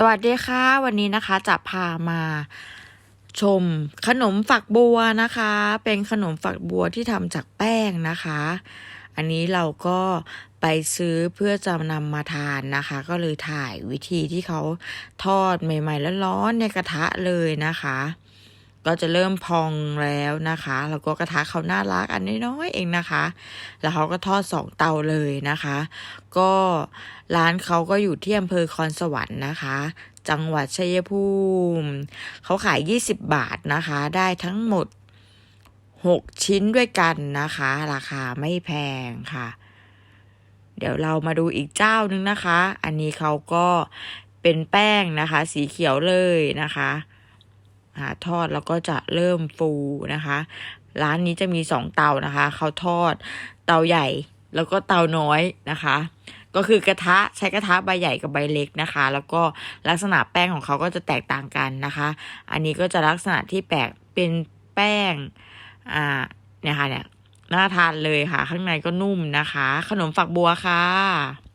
สวัสดีค่ะ วันนี้นะคะจะพามาชมขนมฝักบัวนะคะ เป็นขนมฝักบัวที่ทำจากแป้งนะคะ อันนี้เราก็ไปซื้อเพื่อจะนำมาทานนะคะ ก็เลยถ่ายวิธีที่เขาทอดใหม่ๆแล้วร้อนในกระทะเลยนะคะ ก็จะเริ่มพองแล้วนะคะ แล้วก็กระทะเขาน่ารักอันน้อยๆเองนะคะ แล้วเขาก็ทอดสองเตาเลยนะคะ ก็ร้านเขาก็อยู่ที่อำเภอคอนสวรรค์นะคะ จังหวัดชัยภูมิเขาขาย 20 บาทนะคะ ได้ทั้งหมด 6 ชิ้นด้วยกันนะคะ ราคาไม่แพงค่ะ เดี๋ยวเรามาดูอีกเจ้านึงนะคะ อันนี้เขาก็เป็นแป้งนะคะ สีเขียวเลยนะคะ ทอดแล้วก็จะเริ่มฟูนะคะ ร้านนี้จะมีสองเตานะคะเขาทอดเตาใหญ่แล้วก็เตาน้อยนะคะ ก็คือกระทะใช้กระทะใบใหญ่กับใบเล็กนะคะ แล้วก็ลักษณะแป้งของเขาก็จะแตกต่างกันนะคะ อันนี้ก็จะลักษณะที่แปลกเป็นแป้งอ่าเนี่ยค่ะเนี่ยน่าทานเลยค่ะ ข้างในก็นุ่มนะคะ ขนมฝักบัวค่ะ